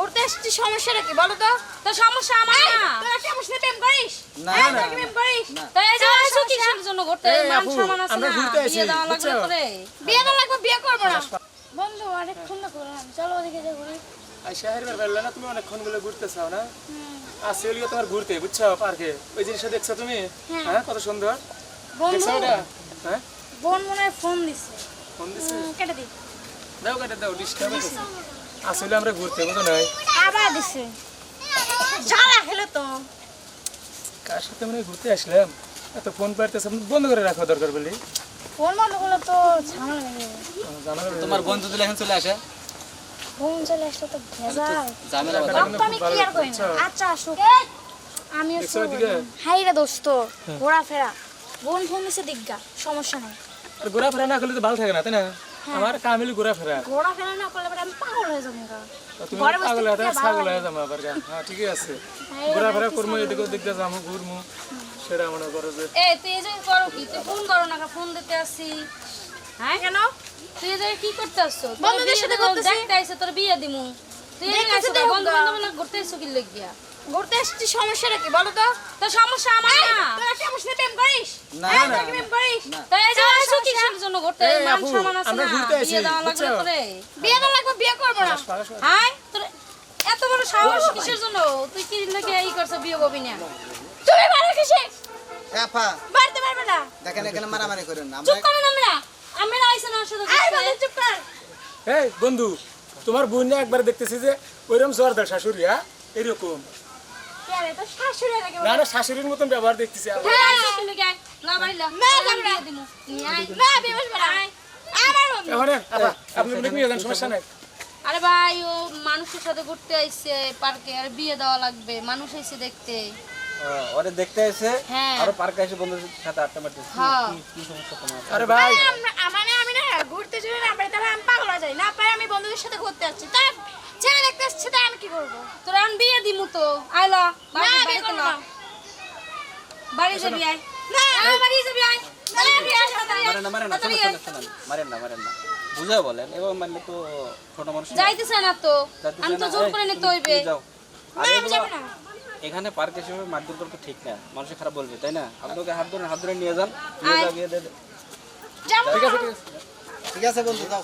ঘুরতে এসেছি সমস্যাটা কি বলো তো? তো সমস্যা আমার না। তোরা কি আমার সাথে প্রেম করিস? না, হ্যাঁ, না, তোরা কি প্রেম করিস? তো এই যে আইছো কিসের জন্য ঘুরতে? মান সম্মান আছে না। বিয়ে দেওয়া লাগবে বুঝছ? বিয়ে তো লাগবে বিয়ে করব না। বন্ধু অনেকক্ষণ না করলাম চলো ওদিকে যাই ঘুরি। আর শহরের বেলা না তুমি অনেকক্ষণগুলো ঘুরতে চাও না আসছে হলিও তোমার ঘুরতে বুঝছ পার্কে। ওই জিনিসটা দেখছ তুমি? হ্যাঁ। কত সুন্দর। বন্ধু। দেখছ ওটা? হ্যাঁ? বোন মনে হয় ফোন দিছে। ফোন দিছে? কেটে দি দাও কেটে দাও ডিস্টার্ব আসলে আমরা ঘুরতে বুঝো নাই? আবার দিছে। জ্বালা খেলো তো। কার সাথে মানে ঘুরতে আসলাম? এত ফোন পাইতেছে বন্ধ করে রাখা দরকার বলি। ফোন বন্ধ করলে তো ঝামেলা লেগে তোমার বন্ধু দিলে এখন চলে আসে? ফোন চলে আসলে তো ভেজাল। ঝামেলা আমি ক্লিয়ার করি না। আচ্ছা। আসুক। আমি ওইদিকে? হাই রে দোস্ত ঘোরাফেরা। বোন ফোন দিছে দিগ্গা সমস্যা নাই। আর ঘোরাফেরা না করলে তো ভালো থাকে না তাই না? আমার কামিলি ঘোরাফেরা ঘোরাফেরা না করলে আমি পাগল হয়ে যাব তুমি পাগল হয়ে ভালো ছাগল হয়ে যাব আবার হ্যাঁ ঠিকই আছে। ঘোরাফেরা করব এদিকে ওদিকে যাব ঘুরবো সেটা মনে করো যে এই তুই এই করো কি? তুই ফোন করো না ফোন দিতে আসি। হ্যাঁ কেন? তুই এই কি করতে আসছো? বন্ধুদের সাথে দেবো, দেখতে আইছে তোর বিয়ে দিমু। তুই এই আসছো বন্ধু বান্ধব না ঘুরতে আইছো কি লাগিয়া? ঘুরতে এসেছি সমস্যাটা কি বলো তো? তো সমস্যা আমার না। তোরা কি আমার সাথে প্রেম করিস? না, হ্যাঁ, না, প্রেম করিস? তো এই যে আইছো কিসের জন্য ঘুরতে মান সম্মান আছে না। বিয়ে দেওয়া লাগবে বুঝছ? বিয়ে তো লাগবে বিয়ে করব না। হাই তোর এত বড় সাহস কিসের জন্য? তুই কি নাকি এই করছ বিয়ে করবি না? তুমি বাড়ি কিসে আপা। বাড়িতে পারবে না। দেখেন এখানে মারামারি করেন না। চুপ আমরা আমরা। আমরা আইছে না শুধু আরে বন্ধু চুপ কর। এই বন্ধু তোমার বোন না একবার দেখতেছি যে ওইরকম জোরদার শাশুড়ি হ্যাঁ? এরকম। শাশুড়ি না না শাশুড়ির মতন ব্যবহার দেখতেছি আমার। আরে ভাই ও মানুষের সাথে ঘুরতে আইছে পার্কে আর বিয়ে দেওয়া লাগবে মানুষ এসে আমি আমি আমি বন্ধুদের সাথে ঘুরতে ছেলে দেখতে আসছে তাই আমি কি করব তোর এখন বিয়ে দিমু তো আইলা বাড়িতে না। বাড়ি যাবি আই না আয়, বাড়ি যাবি আই না, বিয়ে করব না। মারেন না মারেন না শোনেন শোনেন শোনেন মারেন না মারেন না বুঝে বলেন এবার মানলে তো ছোট মানুষ না। যাইতেছে না তো। যাইতেছে আমি তো না। জোর এই, করে নিতে হইবে। যাও। আর না, আমি এগুলো- যাব না। এখানে পার্ক হিসেবে মারধর করা তো ঠিক না। মানুষে খারাপ বলবে তাই না? আপনাকে হাত ধরে হাত ধরে নিয়ে যান। নিয়ে যাও দে- ঠিক আছে ঠিক আছে। ঠিক আছে বন্ধু যাও।